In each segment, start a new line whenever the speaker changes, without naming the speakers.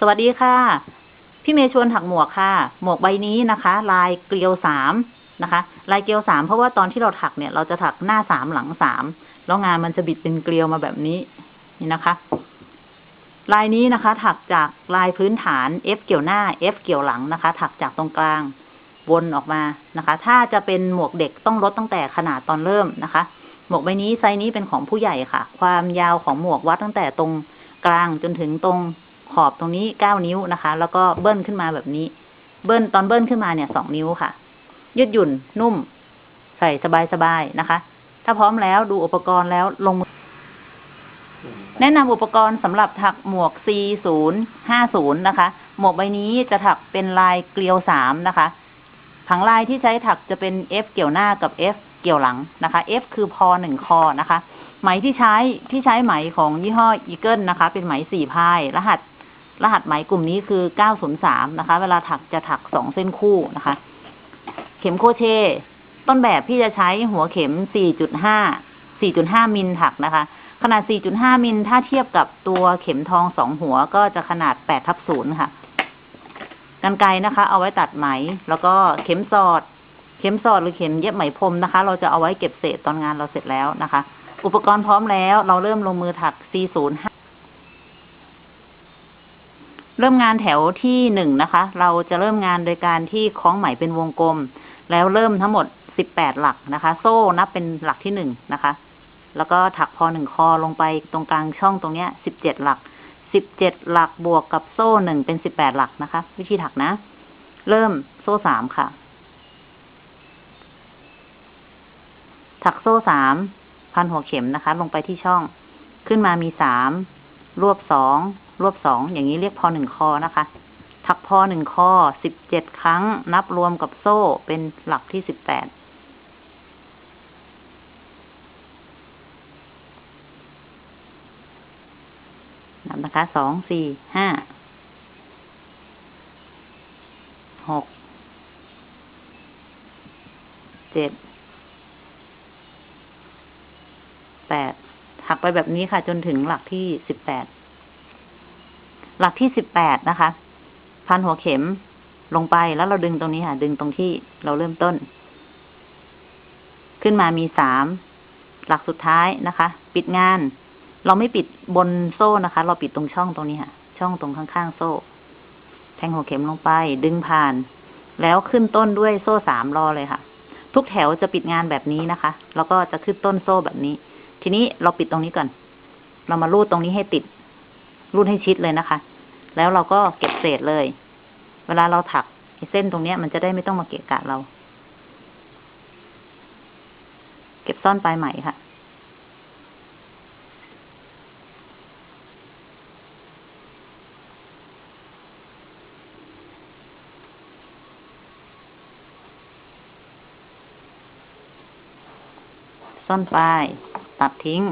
สวัสดีค่ะ พี่เมย์ชวนถักหมวกค่ะ หมวกใบนี้นะคะ ลายเกลียวสามนะคะ ลายเกลียวสามเพราะว่าตอนที่เราถักเนี่ย เราจะถักหน้าสามหลังสามแล้วงานมันจะบิดเป็นเกลียวมาแบบนี้นี่นะคะ ลายนี้นะคะ ถักจากลายพื้นฐาน F เกี่ยวหน้า F เกี่ยวหลังนะคะ ถักจากตรงกลางวนออกมานะคะ ถ้าจะเป็นหมวกเด็กต้องลดตั้งแต่ขนาดตอนเริ่มนะคะ หมวกใบนี้ไซส์นี้เป็นของผู้ใหญ่ค่ะ ความยาวของหมวกวัดตั้งแต่ตรงกลางจนถึงตรง ขอบตรงนี้เก้านิ้วนะคะ แล้วก็เบิ้ลขึ้นมาแบบนี้ เบิ้ลตอนเบิ้ลขึ้นมาเนี่ยสองนิ้วค่ะ ยืดหยุ่นนุ่ม ใส่สบายๆนะคะ ถ้าพร้อมแล้วดูอุปกรณ์แล้วลงมือแนะนำอุปกรณ์สำหรับถักหมวก C050 นะคะ หมวกใบนี้จะถักเป็นลายเกลียวสามนะคะ ผังลายที่ใช้ถักจะเป็น F เกี่ยวหน้ากับ F เกี่ยวหลังนะคะ F คือพอหนึ่งคอนะคะ ไหมที่ใช้ที่ใช้ไหมของยี่ห้ออีเกิลนะคะ เป็นไหมสี่พาย รหัส รหัสไหมกลุ่มนี้คือ 903 นะคะ เวลาถักจะถักสองเส้นคู่นะคะ เข็มโครเชต์ต้นแบบพี่จะใช้หัวเข็ม 4.5 4.5 มิลถักนะคะ ขนาด 4.5 มิลถ้าเทียบกับตัวเข็มทองสองหัวก็จะขนาด8ทับ0ค่ะกันไกรนะคะ เอาไว้ตัดไหม แล้วก็เข็มสอด เข็มสอดหรือเข็มเย็บไหมพรมนะคะ เราจะเอาไว้เก็บเศษตอนงานเราเสร็จแล้วนะคะ อุปกรณ์พร้อมแล้ว เราเริ่มลงมือถัก C05 เริ่มงานแถวที่หนึ่งนะคะ เราจะเริ่มงานโดยการที่คล้องไหมเป็นวงกลม แล้วเริ่มทั้งหมด18หลักนะคะ โซ่นับเป็นหลักที่หนึ่งนะคะ แล้วก็ถักพอหนึ่งคอลงไปตรงกลางช่องตรงเนี้ย17หลัก17หลักบวกกับโซ่หนึ่งเป็น18หลักนะคะ วิธีถักนะ เริ่มโซ่สามค่ะ ถักโซ่สามพันหัวเข็มนะคะ ลงไปที่ช่อง ขึ้นมามีสามรวบสอง รวบสองอย่างนี้เรียกพอหนึ่งคอนะคะถักพอหนึ่งคอสิบเจ็ดครั้ง นับรวมกับโซ่เป็นหลักที่สิบแปดนับนะคะสองสี่ห้าหกเจ็ดแปดถักไปแบบนี้ค่ะจนถึงหลักที่สิบแปด หลักที่สิบแปดนะคะ พันหัวเข็มลงไปแล้วเราดึงตรงนี้ค่ะ ดึงตรงที่เราเริ่มต้น ขึ้นมามีสามหลักสุดท้ายนะคะ ปิดงาน เราไม่ปิดบนโซ่นะคะ เราปิดตรงช่องตรงนี้ค่ะ ช่องตรงข้างๆโซ่ แทงหัวเข็มลงไป ดึงผ่าน แล้วขึ้นต้นด้วยโซ่สามรอเลยค่ะ ทุกแถวจะปิดงานแบบนี้นะคะ แล้วก็จะขึ้นต้นโซ่แบบนี้ ทีนี้เราปิดตรงนี้ก่อน เรามารูดตรงนี้ให้ติด รูดให้ชิดเลยนะคะ แล้วเราก็เก็บเศษเลย เวลาเราถักเส้นตรงเนี้ย มันจะได้ไม่ต้องมาเกะกะเรา เก็บซ่อนปลายไหมค่ะซ่อนปลายตัดทิ้ง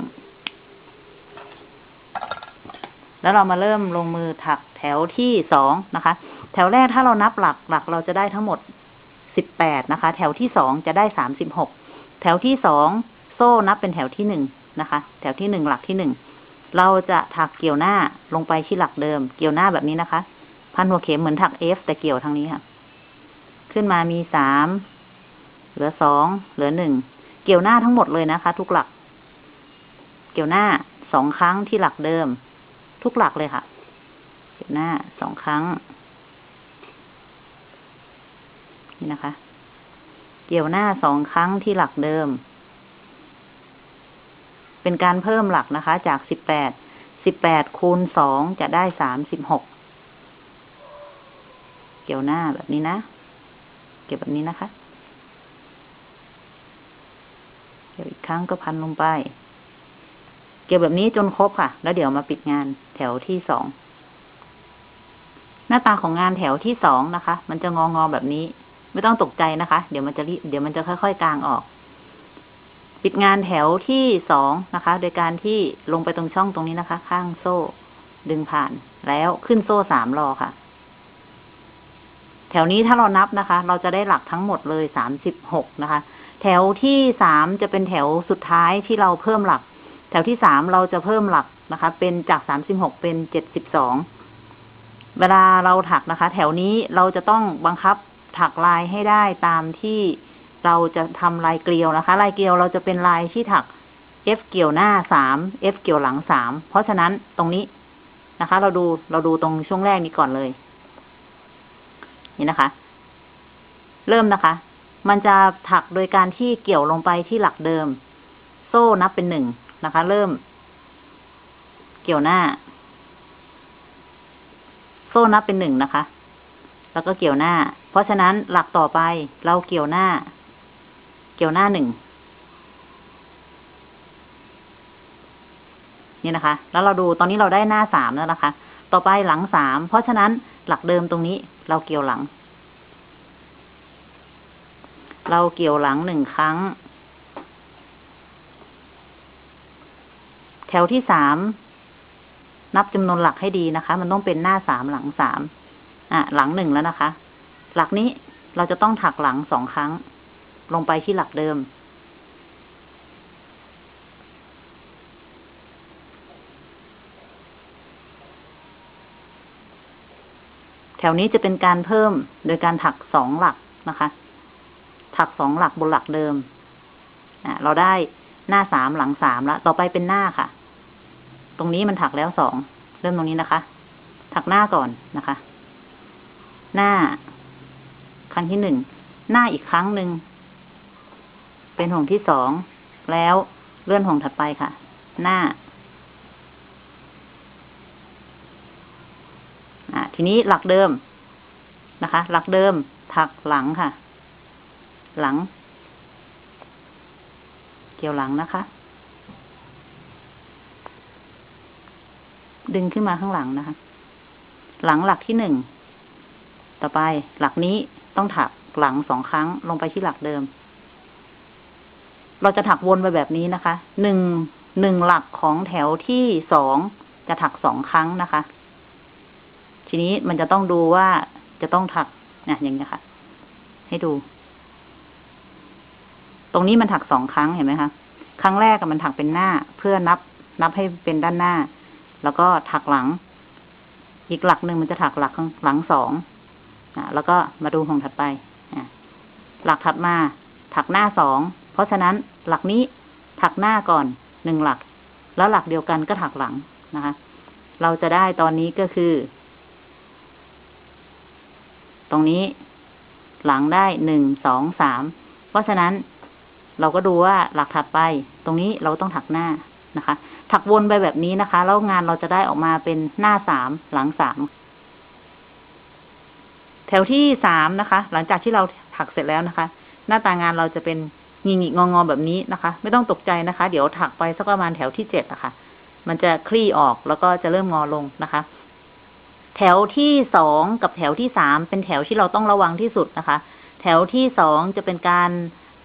แล้วเรามาเริ่มลงมือถักแถวที่สองนะคะ แถวแรกถ้าเรานับหลักหลักเราจะได้ทั้งหมดสิบแปดนะคะ แถวที่สองจะได้สามสิบหกแถวที่สองโซ่นับเป็นแถวที่หนึ่งนะคะ แถวที่หนึ่งหลักที่หนึ่งเราจะถักเกี่ยวหน้าลงไปที่หลักเดิม เกี่ยวหน้าแบบนี้นะคะ พันหัวเข็มเหมือนถักเอฟแต่เกี่ยวทางนี้ค่ะ ขึ้นมามีสามเหลือสองเหลือหนึ่งเกี่ยวหน้าทั้งหมดเลยนะคะ ทุกหลัก เกี่ยวหน้าสองครั้งที่หลักเดิม ทุกหลักเลยค่ะเกี่ยวหน้าสองครั้ง นี่นะคะ เกี่ยวหน้าสองครั้งที่หลักเดิม เป็นการเพิ่มหลักนะคะ จากสิบแปดสิบแปดคูณสองจะได้สามสิบหกเกี่ยวหน้าแบบนี้นะ เกี่ยวแบบนี้นะคะ เกี่ยวอีกครั้งก็พันลงไป เกี่ยวแบบนี้จนครบค่ะ แล้วเดี๋ยวมาปิดงานแถวที่สอง หน้าตาของงานแถวที่สองนะคะ มันจะงองอแบบนี้ ไม่ต้องตกใจนะคะ เดี๋ยวมันจะรีเดี๋ยวมันจะค่อยๆกลางออก ปิดงานแถวที่สองนะคะ โดยการที่ลงไปตรงช่องตรงนี้นะคะ ข้างโซ่ ดึงผ่านแล้วขึ้นโซ่สามรอค่ะ แถวนี้ถ้าเรานับนะคะ เราจะได้หลักทั้งหมดเลยสามสิบหกนะคะ แถวที่สามจะเป็นแถวสุดท้ายที่เราเพิ่มหลัก แถวที่สามเราจะเพิ่มหลักนะคะ เป็นจากสามสิบหกเป็นเจ็ดสิบสองเวลาเราถักนะคะ แถวนี้เราจะต้องบังคับถักลายให้ได้ตามที่เราจะทำลายเกลียวนะคะ ลายเกลียวเราจะเป็นลายที่ถัก F เกี่ยวหน้าสาม F เกี่ยวหลังสามเพราะฉะนั้นตรงนี้นะคะ เราดูเราดูตรงช่วงแรกนี้ก่อนเลย นี่นะคะ เริ่มนะคะ มันจะถักโดยการที่เกี่ยวลงไปที่หลักเดิม โซ่นับเป็นหนึ่ง นะคะ เริ่ม เกี่ยวหน้า โซ่นับเป็นหนึ่งนะคะ แล้วก็เกี่ยวหน้า เพราะฉะนั้นหลักต่อไปเราเกี่ยวหน้า เกี่ยวหน้าหนึ่งนี่นะคะ แล้วเราดูตอนนี้เราได้หน้าสามแล้วนะคะ ต่อไปหลังสาม เพราะฉะนั้นหลักเดิมตรงนี้เราเกี่ยวหลัง เราเกี่ยวหลังหนึ่งครั้ง แถวที่สามนับจำนวนหลักให้ดีนะคะ มันต้องเป็นหน้าสามหลังสามอะหลังหนึ่งแล้วนะคะ หลักนี้เราจะต้องถักหลังสองครั้ง ลงไปที่หลักเดิม แถวนี้จะเป็นการเพิ่มโดยการถักสองหลักนะคะ ถักสองหลักบนหลักเดิม อะเราได้หน้าสามหลังสามแล้ว ต่อไปเป็นหน้าค่ะ ตรงนี้มันถักแล้วสอง เริ่มตรงนี้นะคะ ถักหน้าก่อนนะคะ หน้า ครั้งที่หนึ่ง หน้าอีกครั้งหนึ่ง เป็นห่วงที่สอง แล้วเลื่อนห่วงถัดไปค่ะ หน้าทีนี้หลักเดิมนะคะ หลักเดิม ถักหลังค่ะ หลัง เกี่ยวหลังนะคะ ดึงขึ้นมาข้างหลังนะคะ หลังหลักที่หนึ่ง ต่อไปหลักนี้ต้องถักหลังสองครั้งลงไปที่หลักเดิม เราจะถักวนไปแบบนี้นะคะ หนึ่ง หนึ่งหลักของแถวที่สองจะถักสองครั้งนะคะ ทีนี้มันจะต้องดูว่าจะต้องถักเนี่ยอย่างนี้ค่ะ ให้ดู ตรงนี้มันถักสองครั้งเห็นไหมคะ ครั้งแรกมันถักเป็นหน้า เพื่อนับนับให้เป็นด้านหน้า แล้วก็ถักหลัง อีกหลักหนึ่งมันจะถักหลักหลังสองอ่าแล้วก็มาดูของถัดไปอ่าหลักถัดมา ถักหน้าสอง เพราะฉะนั้นหลักนี้ถักหน้าก่อนหนึ่งหลัก แล้วหลักเดียวกันก็ถักหลังนะคะ เราจะได้ตอนนี้ก็คือ ตรงนี้ หลังได้หนึ่งสองสามเพราะฉะนั้นเราก็ดูว่าหลักถัดไป ตรงนี้เราต้องถักหน้า นะคะ ถักวนไปแบบนี้นะคะ แล้วงานเราจะได้ออกมาเป็นหน้าสามหลังสามแถวที่สามนะคะ หลังจากที่เราถักเสร็จแล้วนะคะ หน้าตางานเราจะเป็นหงิกๆงอแบบนี้นะคะ ไม่ต้องตกใจนะคะ เดี๋ยวถักไปสักประมาณแถวที่เจ็ดอะค่ะมันจะคลี่ออกแล้วก็จะเริ่มงอลงนะคะ แถวที่สองกับแถวที่สามเป็นแถวที่เราต้องระวังที่สุดนะคะ แถวที่สองจะเป็นการ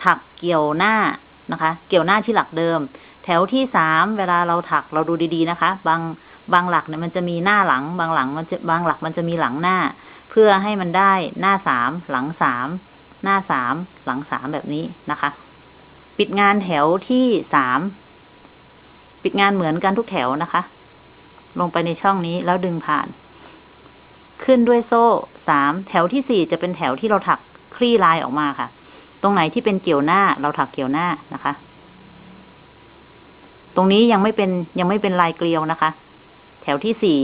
ถักเกี่ยวหน้านะคะ เกี่ยวหน้าที่หลักเดิม แถวที่สามเวลาเราถักเราดูดีๆนะคะ บางบางหลักเนี่ยมันจะมีหน้าหลัง บางหลังมันจะบางหลักมันจะมีหลังหน้า เพื่อให้มันได้หน้าสามหลังสามหน้าสามหลังสามแบบนี้นะคะ ปิดงานแถวที่สามปิดงานเหมือนกันทุกแถวนะคะ ลงไปในช่องนี้แล้วดึงผ่าน ขึ้นด้วยโซ่สามแถวที่สี่จะเป็นแถวที่เราถักคลี่ลายออกมาค่ะ ตรงไหนที่เป็นเกี่ยวหน้าเราถักเกี่ยวหน้านะคะ ตรงนี้ยังไม่เป็นยังไม่เป็นลายเกลียวนะคะ แถวที่สี่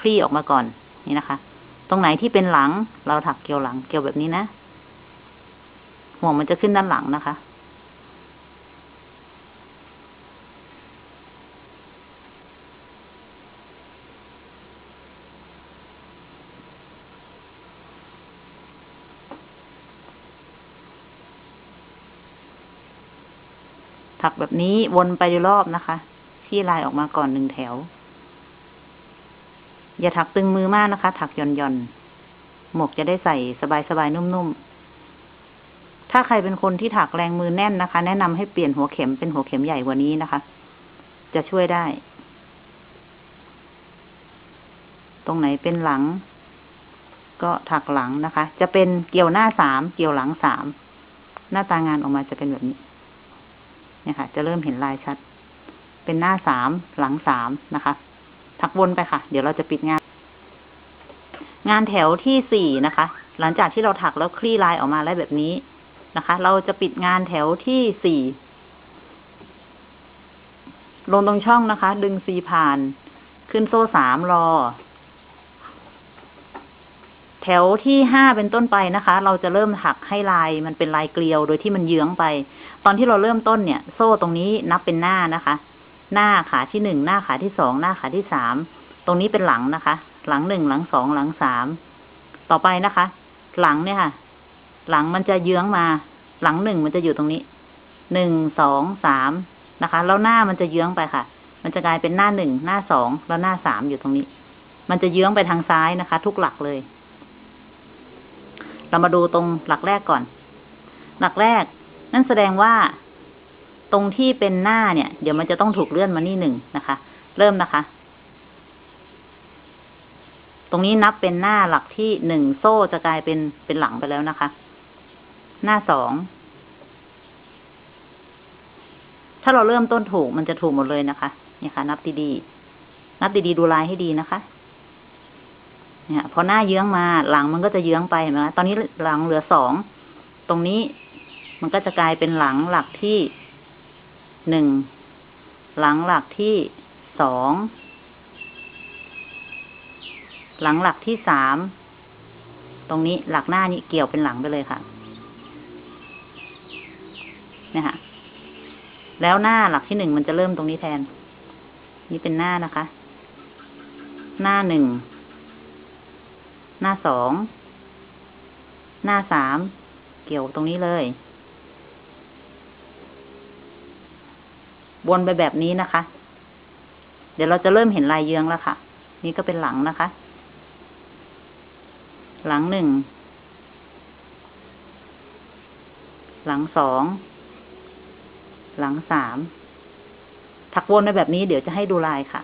คลี่ออกมาก่อนนี่นะคะ ตรงไหนที่เป็นหลัง เราถักเกลียวหลังเกลียวแบบนี้นะ ห่วงมันจะขึ้นด้านหลังนะคะ ถักแบบนี้วนไปรอบนะคะที่ลายออกมาก่อนหนึ่งแถว อย่าถักตึงมือมากนะคะ ถักหย่อนหย่อนหมวกจะได้ใส่สบายๆนุ่มๆ ถ้าใครเป็นคนที่ถักแรงมือแน่นนะคะ แนะนำให้เปลี่ยนหัวเข็มเป็นหัวเข็มใหญ่กว่านี้นะคะ จะช่วยได้ ตรงไหนเป็นหลัง ก็ถักหลังนะคะ จะเป็นเกี่ยวหน้าสามเกี่ยวหลังสามหน้าตางานออกมาจะเป็นแบบนี้ เนี่ยค่ะ จะเริ่มเห็นลายชัด เป็นหน้าสามหลังสามนะคะ ถักวนไปค่ะ เดี๋ยวเราจะปิดงาน งานแถวที่สี่นะคะ หลังจากที่เราถักแล้วคลี่ลายออกมาแล้วแบบนี้นะคะ เราจะปิดงานแถวที่สี่ลงตรงช่องนะคะ ดึงซีผ่าน ขึ้นโซ่สามรอ แถวที่ห้าเป็นต้นไปนะคะ เราจะเริ่มถักให้ลายมันเป็นลายเกลียวโดยที่มันเยื้องไป ตอนที่เราเริ่มต้นเนี่ย โซ่ตรงนี้นับเป็นหน้านะคะ หน้าขาที่หนึ่งหน้าขาที่สองหน้าขาที่สามตรงนี้เป็นหลังนะคะ หลังหนึ่งหลังสองหลังสามต่อไปนะคะ หลังเนี่ยค่ะ หลังมันจะเยื้องมา หลังหนึ่งมันจะอยู่ตรงนี้หนึ่งสองสามนะคะ แล้วหน้ามันจะเยื้องไปค่ะ มันจะกลายเป็นหน้าหนึ่งหน้าสองแล้วหน้าสามอยู่ตรงนี้ มันจะเยื้องไปทางซ้ายนะคะ ทุกหลักเลย เรามาดูตรงหลักแรกก่อน หลักแรก นั่นแสดงว่า ตรงที่เป็นหน้าเนี่ย เดี๋ยวมันจะต้องถูกเลื่อนมานี่หนึ่งนะคะ เริ่มนะคะ ตรงนี้นับเป็นหน้าหลักที่หนึ่งโซ่จะกลายเป็นเป็นหลังไปแล้วนะคะ หน้าสอง ถ้าเราเริ่มต้นถูกมันจะถูกหมดเลยนะคะเนี่ยค่ะ นับดีๆนับดีๆดูลายให้ดีนะคะ เนี่ยพอหน้าเยื้องมาหลังมันก็จะเยื้องไปเห็นไหมคะตอนนี้หลังเหลือสองตรงนี้มันก็จะกลายเป็นหลังหลักที่หนึ่งหลังหลักที่สองหลังหลักที่สามตรงนี้หลักหน้านี้เกี่ยวเป็นหลังไปเลยค่ะเนี่ยค่ะแล้วหน้าหลักที่หนึ่งมันจะเริ่มตรงนี้แทน นี่เป็นหน้านะคะ หน้าหนึ่ง หน้าสอง หน้าสาม เกี่ยวตรงนี้เลย วนไปแบบนี้นะคะ เดี๋ยวเราจะเริ่มเห็นลายเยื้องแล้วค่ะ นี่ก็เป็นหลังนะคะ หลังหนึ่ง หลังสอง หลังสาม ถักวนไปแบบนี้เดี๋ยวจะให้ดูลายค่ะ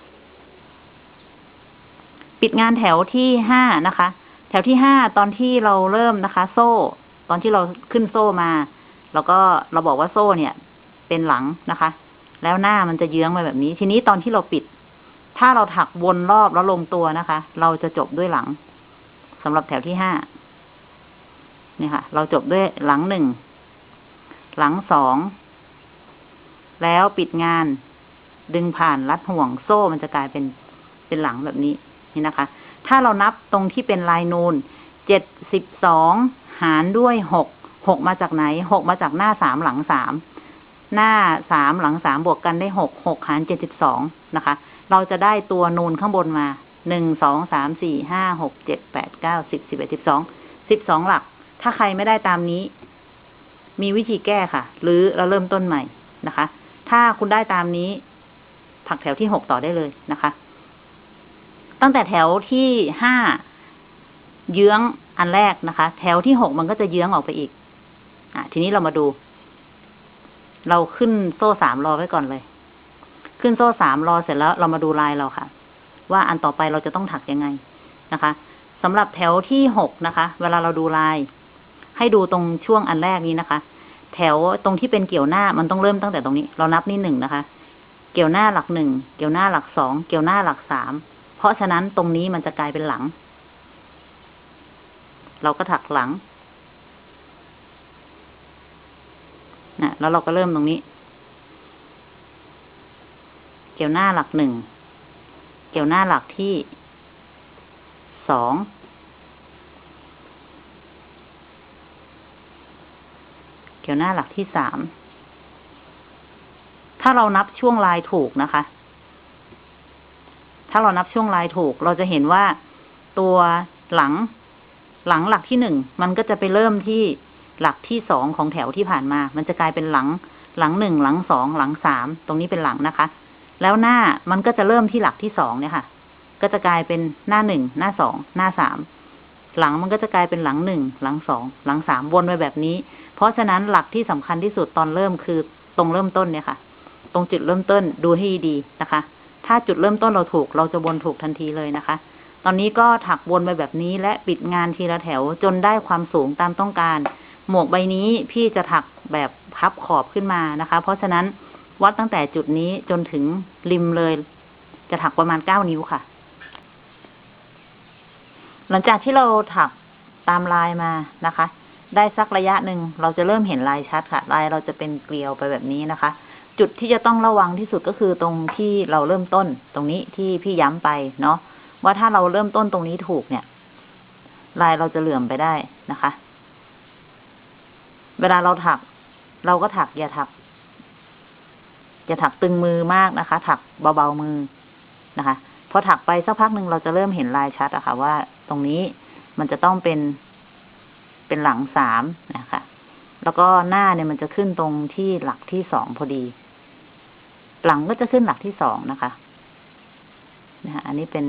ปิดงานแถวที่ห้านะคะ แถวที่ห้าตอนที่เราเริ่มนะคะ โซ่ ตอนที่เราขึ้นโซ่มา แล้วก็เราบอกว่าโซ่เนี่ย เป็นหลังนะคะ แล้วหน้ามันจะเยื้องมาแบบนี้ ทีนี้ตอนที่เราปิด ถ้าเราถักวนรอบแล้วลงตัวนะคะ เราจะจบด้วยหลังสำหรับแถวที่ห้านี่ค่ะ เราจบด้วยหลังหนึ่งหลังสองแล้วปิดงานดึงผ่านรัดห่วงโซ่มันจะกลายเป็นเป็นหลังแบบนี้นี่นะคะ ถ้าเรานับตรงที่เป็นลายนูนเจ็ดสิบสองหารด้วยหกหกมาจากไหนหกมาจากหน้าสามหลังสามหน้าสามหลังสามบวกกันได้หกหกหารเจ็ดสิบสองนะคะ เราจะได้ตัวนูนข้างบนมาหนึ่งสองสามสี่ห้าหกเจ็ดแปดเก้าสิบสิบเอ็ดสิบสองสิบสองหลัก ถ้าใครไม่ได้ตามนี้ มีวิธีแก้ค่ะ หรือเราเริ่มต้นใหม่นะคะ ถ้าคุณได้ตามนี้ถักแถวที่หกต่อได้เลยนะคะ ตั้งแต่แถวที่ห้าเยื้องอันแรกนะคะ แถวที่หกมันก็จะเยื้องออกไปอีก อะ ทีนี้เรามาดู เราขึ้นโซ่สามรอไว้ก่อนเลย ขึ้นโซ่สามรอเสร็จแล้ว เรามาดูลายเราค่ะ ว่าอันต่อไปเราจะต้องถักยังไงนะคะสำหรับแถวที่หกนะคะ เวลาเราดูลาย ให้ดูตรงช่วงอันแรกนี้นะคะ แถวตรงที่เป็นเกี่ยวหน้ามันต้องเริ่มตั้งแต่ตรงนี้ เรานับนี่หนึ่งนะคะ เกี่ยวหน้าหลักหนึ่ง เกี่ยวหน้าหลักสอง เกี่ยวหน้าหลักสาม เพราะฉะนั้นตรงนี้มันจะกลายเป็นหลัง เราก็ถักหลังนะแล้วเราก็เริ่มตรงนี้ เกี่ยวหน้าหลักหนึ่ง เกี่ยวหน้าหลักที่สอง เกี่ยวหน้าหลักที่สาม ถ้าเรานับช่วงลายถูกนะคะ ถ้าเรานับช่วงลายถูก เราจะเห็นว่าตัวหลัง หลังหลักที่หนึ่งมันก็จะไปเริ่มที่หลักที่สองของแถวที่ผ่านมา มันจะกลายเป็นหลัง หลังหนึ่งหลังสองหลังสามตรงนี้เป็นหลังนะคะ แล้วหน้ามันก็จะเริ่มที่หลักที่สองเนี่ยค่ะ ก็จะกลายเป็นหน้าหนึ่งหน้าสองหน้าสามหลังมันก็จะกลายเป็นหลังหนึ่งหลังสองหลังสามวนไปแบบนี้ เพราะฉะนั้นหลักที่สำคัญที่สุดตอนเริ่มคือตรงเริ่มต้นเนี่ยค่ะ ตรงจุดเริ่มต้นดูให้ดีนะคะ ถ้าจุดเริ่มต้นเราถูก เราจะวนถูกทันทีเลยนะคะ ตอนนี้ก็ถักวนไปแบบนี้และปิดงานทีละแถวจนได้ความสูงตามต้องการ หมวกใบนี้พี่จะถักแบบพับขอบขึ้นมานะคะ เพราะฉะนั้นวัดตั้งแต่จุดนี้จนถึงริมเลย จะถักประมาณเก้านิ้วค่ะ หลังจากที่เราถักตามลายมานะคะ ได้สักระยะหนึ่งเราจะเริ่มเห็นลายชัดค่ะ ลายเราจะเป็นเกลียวไปแบบนี้นะคะ จุดที่จะต้องระวังที่สุดก็คือตรงที่เราเริ่มต้นตรงนี้ที่พี่ย้ำไปเนาะว่าถ้าเราเริ่มต้นตรงนี้ถูกเนี่ย ลายเราจะเหลื่อมไปได้นะคะ เวลาเราถัก เราก็ถักอย่าถัก อย่าถักตึงมือมากนะคะ ถักเบาๆมือนะคะพอถักไปสักพักหนึ่งเราจะเริ่มเห็นลายชัดอะค่ะ ว่าตรงนี้มันจะต้องเป็นเป็นหลังสามนะคะ แล้วก็หน้าเนี่ยมันจะขึ้นตรงที่หลักที่สองพอดี หลังก็จะขึ้นหลักที่สองนะคะนะคะอันนี้เป็น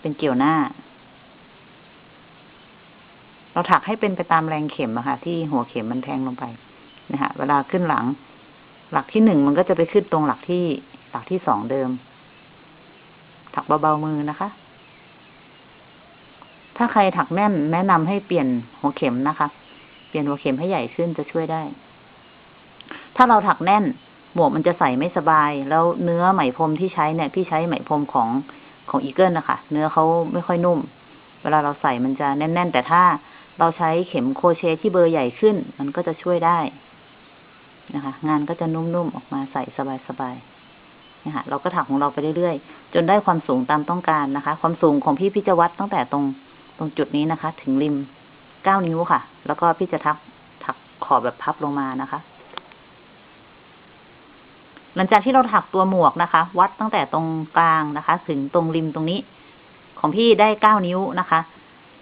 เป็นเกี่ยวหน้า เราถักให้เป็นไปตามแรงเข็มอะค่ะ ที่หัวเข็มมันแทงลงไปนะคะเวลาขึ้นหลัง หลักที่หนึ่งมันก็จะไปขึ้นตรงหลักที่หลักที่สองเดิม ถักเบาๆมือนะคะ ถ้าใครถักแน่นแนะนำให้เปลี่ยนหัวเข็มนะคะ เปลี่ยนหัวเข็มให้ใหญ่ขึ้นจะช่วยได้ ถ้าเราถักแน่น หมวกมันจะใส่ไม่สบาย แล้วเนื้อไหมพรมที่ใช้เนี่ยพี่ใช้ไหมพรมของของอีเกิลนะคะเนื้อเขาไม่ค่อยนุ่ม เวลาเราใส่มันจะแน่น ๆ แต่ถ้าเราใช้เข็มโคเชตที่เบอร์ใหญ่ขึ้น มันก็จะช่วยได้นะคะ งานก็จะนุ่มๆออกมาใส่สบายๆนะคะเราก็ถักของเราไปเรื่อยๆจนได้ความสูงตามต้องการนะคะ ความสูงของพี่พี่จะวัดตั้งแต่ตรงตรงจุดนี้นะคะ ถึงริมเก้านิ้วค่ะ แล้วก็พี่จะทักถักขอบแบบพับลงมานะคะ หลังจากที่เราถักตัวหมวกนะคะ วัดตั้งแต่ตรงกลางนะคะ ถึงตรงริมตรงนี้ ของพี่ได้เก้านิ้วนะคะ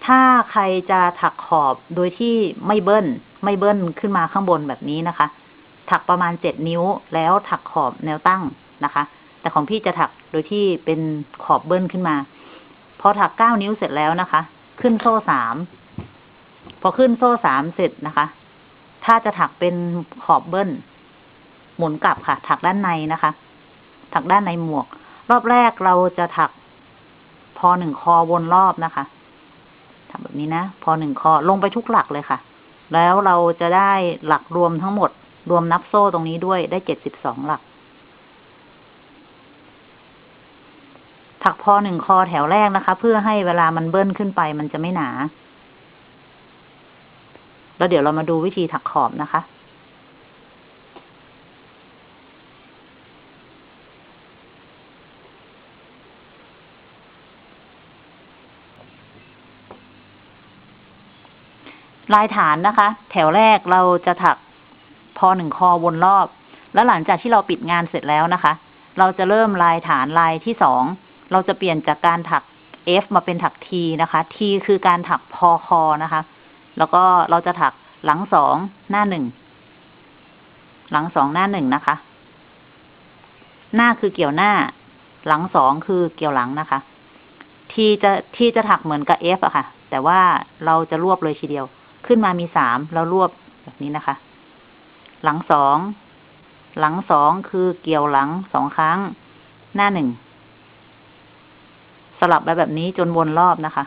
ถ้าใครจะถักขอบโดยที่ไม่เบิ้ล ไม่เบิ้ลขึ้นมาข้างบนแบบนี้นะคะ ถักประมาณเจ็ดนิ้วแล้วถักขอบแนวตั้งนะคะ แต่ของพี่จะถักโดยที่เป็นขอบเบิ้ลขึ้นมา พอถักเก้านิ้วเสร็จแล้วนะคะ ขึ้นโซ่สามพอขึ้นโซ่สามเสร็จนะคะ ถ้าจะถักเป็นขอบเบิ้ล หมุนกลับค่ะ ถักด้านในนะคะ ถักด้านในหมวก รอบแรกเราจะถักพอหนึ่งคอวนรอบนะคะถักแบบนี้นะ พอหนึ่งคอลงไปทุกหลักเลยค่ะ แล้วเราจะได้หลักรวมทั้งหมด รวมนับโซ่ตรงนี้ด้วยได้เจ็ดสิบสองหลัก ถักพอหนึ่งคอแถวแรกนะคะ เพื่อให้เวลามันเบิ้ลขึ้นไปมันจะไม่หนา แล้วเดี๋ยวเรามาดูวิธีถักขอบนะคะ ลายฐานนะคะ แถวแรกเราจะถักพอหนึ่งคอวนรอบ แล้วหลังจากที่เราปิดงานเสร็จแล้วนะคะ เราจะเริ่มลายฐานลายที่สองเราจะเปลี่ยนจากการถัก F มาเป็นถัก T นะคะ T คือการถักพอคอนะคะ แล้วก็เราจะถักหลังสองหน้าหนึ่งหลังสองหน้าหนึ่งนะคะ หน้าคือเกี่ยวหน้า หลังสองคือเกี่ยวหลังนะคะทีจะทีจะถักเหมือนกับ F อะค่ะ แต่ว่าเราจะรวบเลยทีเดียว ขึ้นมามีสามแล้วรวบแบบนี้นะคะ หลังสองหลังสองคือเกี่ยวหลังสองครั้ง หน้าหนึ่งสลับไปแบบนี้จนวนรอบนะคะ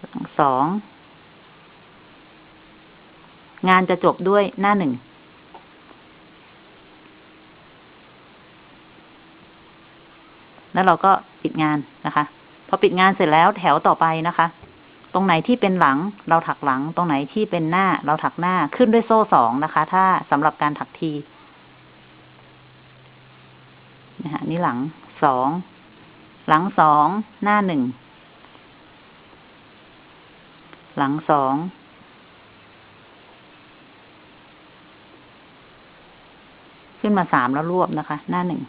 หลังสองงานจะจบด้วยหน้าหนึ่งแล้วเราก็ปิดงานนะคะ พอปิดงานเสร็จแล้วแถวต่อไปนะคะ ตรงไหนที่เป็นหลังเราถักหลัง ตรงไหนที่เป็นหน้าเราถักหน้าขึ้นด้วยโซ่สองนะคะ ถ้าสำหรับการถักทีนะคะนี่หลังสองหลังสองหน้าหนึ่งหลังสองขึ้นมาสามแล้วรวบนะคะ หน้าหนึ่ง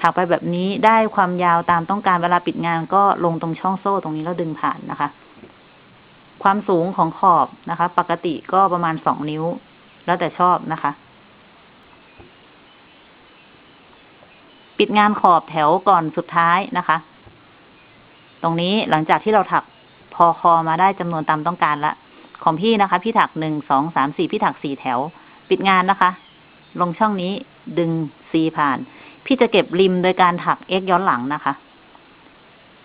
ถักไปแบบนี้ได้ความยาวตามต้องการเวลาปิดงานก็ลงตรงช่องโซ่ตรงนี้แล้วดึงผ่านนะคะ ความสูงของขอบนะคะ ปกติก็ประมาณสองนิ้ว แล้วแต่ชอบนะคะ ปิดงานขอบแถวก่อนสุดท้ายนะคะ ตรงนี้หลังจากที่เราถักพอคอมาได้จำนวนตามต้องการละ ของพี่นะคะ พี่ถักหนึ่งสองสามสี่พี่ถักสี่แถว ปิดงานนะคะ ลงช่องนี้ดึงซีผ่าน พี่จะเก็บริมโดยการถักเอ็กย้อนหลังนะคะ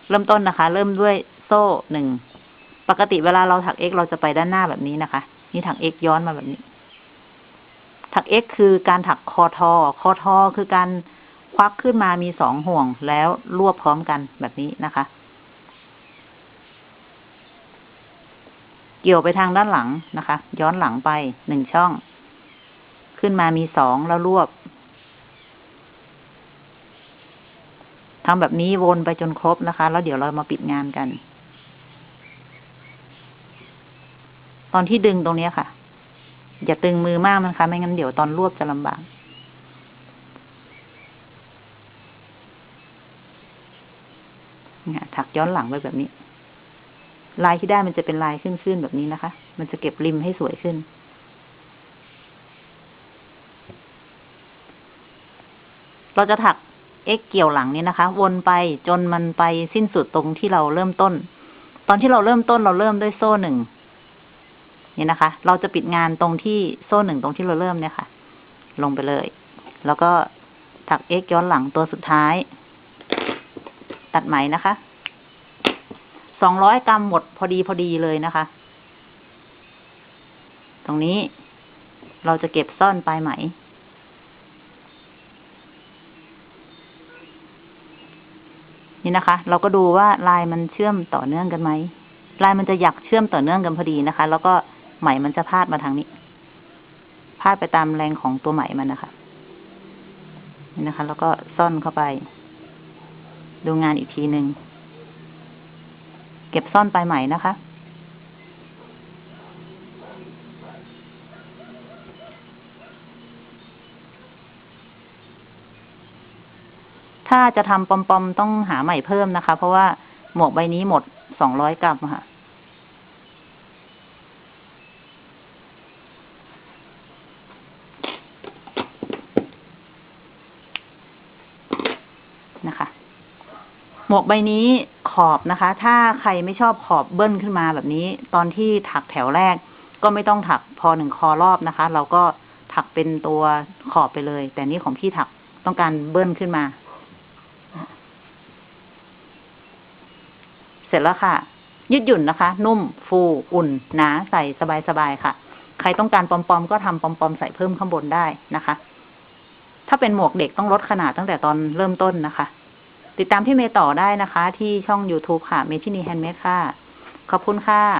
เริ่มต้นนะคะ เริ่มด้วยโซ่หนึ่ง ปกติเวลาเราถักเอ็กเราจะไปด้านหน้าแบบนี้นะคะ นี่ถักเอ็กย้อนมาแบบนี้ ถักเอ็กคือการถักคอทอ คอทอคือการควักขึ้นมามีสองห่วงแล้วรวบพร้อมกันแบบนี้นะคะ เกี่ยวไปทางด้านหลังนะคะ ย้อนหลังไปหนึ่งช่อง ขึ้นมามีสองแล้วรวบ ทำแบบนี้วนไปจนครบนะคะ แล้วเดี๋ยวเรามาปิดงานกัน ตอนที่ดึงตรงเนี้ยค่ะ อย่าตึงมือมากนะคะ ไม่งั้นเดี๋ยวตอนรวบจะลำบากเนี่ยถักย้อนหลังไปแบบนี้ ลายที่ได้มันจะเป็นลายขึ้นๆแบบนี้นะคะ มันจะเก็บริมให้สวยขึ้น เราจะถัก เอ็กเกี่ยวหลังนี้นะคะ วนไปจนมันไปสิ้นสุดตรงที่เราเริ่มต้น ตอนที่เราเริ่มต้นเราเริ่มด้วยโซ่หนึ่งนี่นะคะ เราจะปิดงานตรงที่โซ่หนึ่งตรงที่เราเริ่มเนี่ยค่ะ ลงไปเลย แล้วก็ถักเอ็กย้อนหลังตัวสุดท้าย ตัดไหมนะคะสองร้อยกรัมหมดพอดีพอดีเลยนะคะ ตรงนี้เราจะเก็บซ่อนปลายไหม นี่นะคะ เราก็ดูว่าลายมันเชื่อมต่อเนื่องกันไหมลายมันจะอยากเชื่อมต่อเนื่องกันพอดีนะคะ แล้วก็ไหมมันจะพาดมาทางนี้ พาดไปตามแรงของตัวไหมมันนะคะ นี่นะคะ แล้วก็ซ่อนเข้าไป ดูงานอีกทีหนึ่ง เก็บซ่อนปลายไหมนะคะ ถ้าจะทำปอมๆต้องหาใหม่เพิ่มนะคะ เพราะว่าหมวกใบนี้หมดสองร้อยกรัมค่ะ นะคะ หมวกใบนี้ขอบนะคะ ถ้าใครไม่ชอบขอบเบิ้ลขึ้นมาแบบนี้ ตอนที่ถักแถวแรก ก็ไม่ต้องถักพอหนึ่งคอรอบนะคะ เราก็ถักเป็นตัวขอบไปเลย แต่นี่ของพี่ถักต้องการเบิ้ลขึ้นมา เสร็ จแล้วค่ะ ยืดหยุ่นนะคะ นุ่มฟูอุ่น หนาใส่สบายๆค่ะ ใครต้องการปอมๆก็ทำปอมๆใส่เพิ่มข้างบนได้นะคะ ถ้าเป็นหมวกเด็กต้องลดขนาดตั้งแต่ตอนเริ่มต้นนะคะ ติดตามพี่เมย์ต่อได้นะคะ ที่ช่อง YouTube ค่ะเมทินีแฮนด์เมดค่ะ ขอบคุณค่ะ